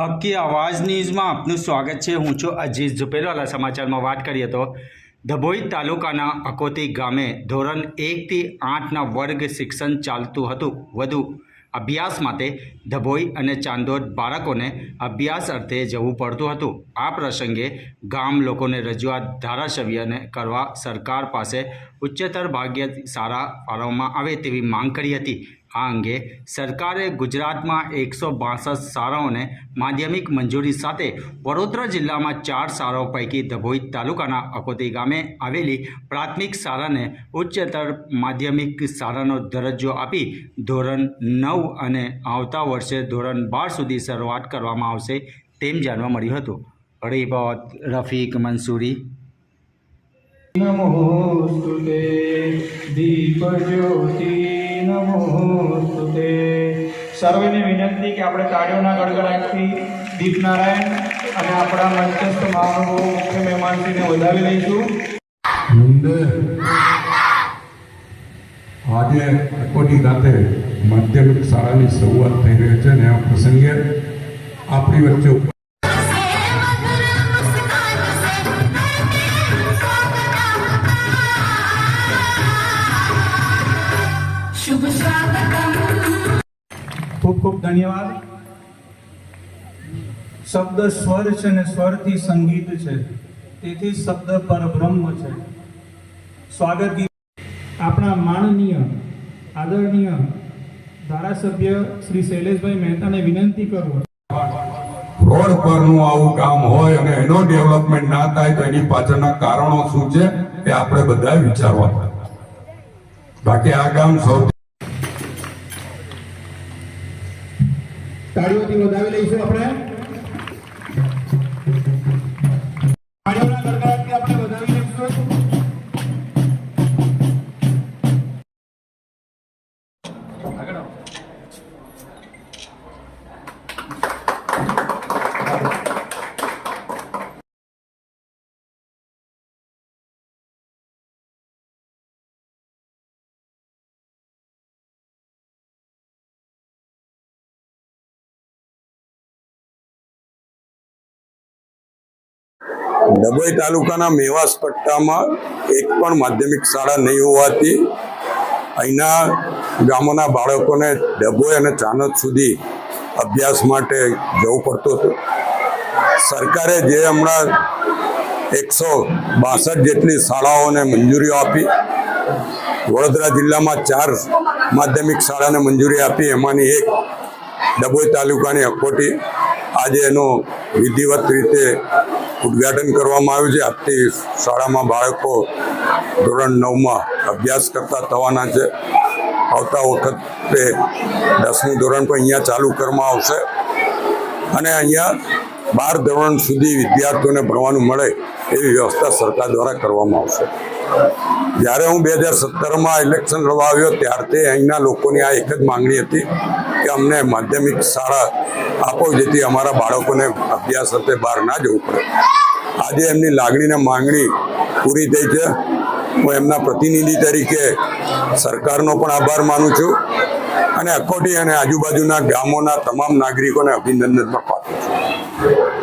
આપકી આવાજ ન્યૂઝમાં આપનું સ્વાગત છે હું છું અજીત ઝુપેરવાલા સમાચારમાં વાત કરીએ તો ધભોઈ તાલુકાના અકોતી ગામે ધોરણ એકથી આઠના વર્ગ શિક્ષણ ચાલતું હતું વધુ અભ્યાસ માટે ધભોઈ અને ચાંદોદ બાળકોને અભ્યાસ અર્થે જવું પડતું હતું આ પ્રસંગે ગામ લોકોને રજૂઆત ધારાસભ્યને કરવા સરકાર પાસે ઉચ્ચતર ભાગ્ય સારા ફાળવવામાં આવે તેવી માંગ કરી હતી આ અંગે સરકારે ગુજરાતમાં એકસો બાસઠ શાળાઓને માધ્યમિક મંજૂરી સાથે વડોદરા જિલ્લામાં ચાર શાળાઓ પૈકી ધભોઈ તાલુકાના અકોતી ગામે આવેલી પ્રાથમિક શાળાને ઉચ્ચતર માધ્યમિક શાળાનો દરજ્જો આપી ધોરણ નવ અને આવતા વર્ષે ધોરણ બાર સુધી શરૂઆત કરવામાં આવશે તેમ જાણવા મળ્યું હતું. રિપોર્ટ રફીક મંસૂરી. નમોસ્તુતે દીપજ્યોતિ નમોસ્તુતે સર્વેને વિનંતી કે આપણે તાળીઓના ગડગડાટથી દીપનારાયણ અને આપણા મંચસ્થ મહાનુભાવો, મુખ્ય મહેમાનશ્રીને વધાવી લઈશું આજે અકોટી ખાતે માધ્યમિક શાળાની શરૂઆત થઈ રહી છે અને આ પ્રસંગે આપણી વચ્ચે ખૂબ ખૂબ ધન્યવાદ. શબ્દ સ્વર છે ને સ્વરથી સંગીત છે. તેથી શબ્દ પરબ્રહ્મ છે. સ્વાગત આપણા માનનીય, આદરણીય ધારાસભ્ય શ્રી શૈલેષભાઈ મહેતાને વિનંતી કરું રોડ પરનું આવું કામ હોય અને એનો ડેવલપમેન્ટ ના થાય તો એની પાછળના કારણો શું છે એ આપણે બધા વિચારવા બાકી આ કામ સૌથી તાળીઓથી વધાવી લઈશું આપણે. તાળીઓના ડભોઈ તાલુકાના મેવાસ પટ્ટામાં એક પણ માધ્યમિક શાળા નહીં હોવાથી અહીંના ગામોના બાળકોને ડભોઈ અને ચાનોદ સુધી અભ્યાસ માટે જવું પડતું હતું. સરકારે જે હમણાં એકસો બાસઠ જેટલી શાળાઓને મંજૂરીઓ આપી, વડોદરા જિલ્લામાં ચાર માધ્યમિક શાળાને મંજૂરી આપી, એમાંની એક ડભોઈ તાલુકાની અકોટી આજે એનું વિધિવત રીતે ઉદ્ઘાટન કરવામાં આવ્યું છે. આજથી શાળામાં બાળકો ધોરણ નવમાં અભ્યાસ કરતા થવાના છે. આવતા વખતે દસમું ધોરણ પણ અહીંયા ચાલુ કરવામાં આવશે. અને અહીંયા બાર ધોરણ સુધી વિદ્યાર્થીઓને ભણવાનું મળે એવી વ્યવસ્થા સરકાર દ્વારા કરવામાં આવશે. જ્યારે હું બે હજાર સત્તરમાં ઇલેક્શન લડવા આવ્યો, ત્યારથી અહીંના લોકોની આ એક જ માંગણી હતી અમને માધ્યમિક શાળા આપો જેથી અમારા બાળકોને અભ્યાસ અર્થે બહાર ના જવું પડે. આજે એમની લાગણી ને માંગણી પૂરી થઈ છે. હું એમના પ્રતિનિધિ તરીકે સરકારનો પણ આભાર માનું છું અને અખોટી અને આજુબાજુના ગામોના તમામ નાગરિકોને અભિનંદન પણ પાઠવું છું.